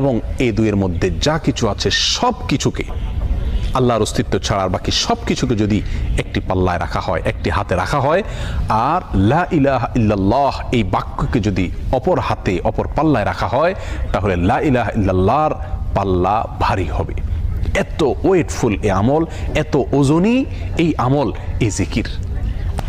এবং এই দুইয়ের মধ্যে যা কিছু আছে সব কিছুকে আল্লাহর অস্তিত্ব ছাড়ার বাকি সব কিছুকে যদি একটি পাল্লায় রাখা হয়, একটি হাতে রাখা হয়, আর লা ইলাহা ইল্লাল্লাহ এই বাক্যকে যদি অপর হাতে, অপর পাল্লায় রাখা হয়, তাহলে লা ইলাহা ইল্লাল্লাহর পাল্লা ভারী হবে। এত ওয়েটফুল এ আমল, এত ওজনই এই আমল, এই জিকির।